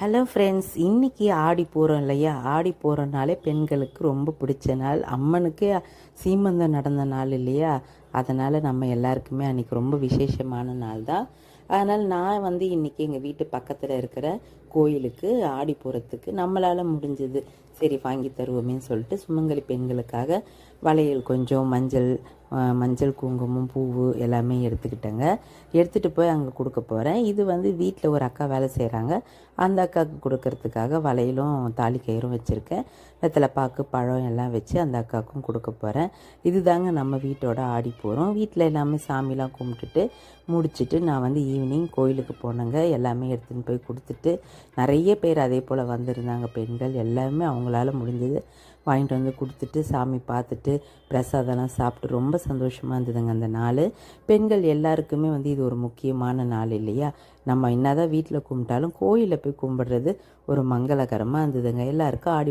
Hello friends இன்றைக்கி ஆடி போகிறோம் இல்லையா? ஆடி போகிறனாலே பெண்களுக்கு ரொம்ப பிடிச்ச நாள். அம்மனுக்கு சீமந்தம் நடந்த நாள் இல்லையா? அதனால் நம்ம எல்லாருக்குமே அன்றைக்கி ரொம்ப விசேஷமான நாள் தான். அதனால் நான் வந்து இன்றைக்கி எங்கள் வீட்டு பக்கத்தில் இருக்கிற கோயிலுக்கு ஆடி போகிறதுக்கு நம்மளால் முடிஞ்சது. சரி வாங்கி தருவோமேன்னு சொல்லிட்டு சுமங்கலி பெண்களுக்காக வளையல் கொஞ்சம் மஞ்சள் மஞ்சள் குங்குமம் பூவு எல்லாமே எடுத்துக்கிட்டேங்க. எடுத்துகிட்டு போய் அங்கே கொடுக்க போகிறேன் இது வந்து வீட்டில் ஒரு அக்கா வேலை செய்கிறாங்க அந்த அக்காவுக்கு கொடுக்கறதுக்காக வலையிலும் தாலி கயிறும் வச்சுருக்கேன். வெத்தலை பாக்கு பழம் எல்லாம் வச்சு அந்த அக்காவுக்கும் கொடுக்க போகிறேன் இதுதாங்க நம்ம வீட்டோட ஆடி போகிறோம் வீட்டில் எல்லாமே சாமிலாம் கும்பிட்டுட்டு முடிச்சுட்டு நான் வந்து ஈவினிங் கோயிலுக்கு போனேங்க. எல்லாமே எடுத்துன்னு போய் கொடுத்துட்டு நிறைய பேர் அதே போல் வந்திருந்தாங்க. பெண்கள் எல்லாமே அவங்களால முடிஞ்சது. வாங்கிட்டு வந்து கொடுத்துட்டு சாமி பார்த்துட்டு பிரசாதம்லாம் சாப்பிட்டு ரொம்ப சந்தோஷமாக இருந்ததுங்க அந்த நாள். பெண்கள் எல்லாருக்குமே வந்து இது ஒரு முக்கியமான நாள் இல்லையா? நம்ம என்னதான் வீட்டில் கும்பிட்டாலும் கோயிலில் போய் கும்பிடுறது ஒரு மங்களகரமாக இருந்ததுங்க. எல்லாருக்கும் ஆடி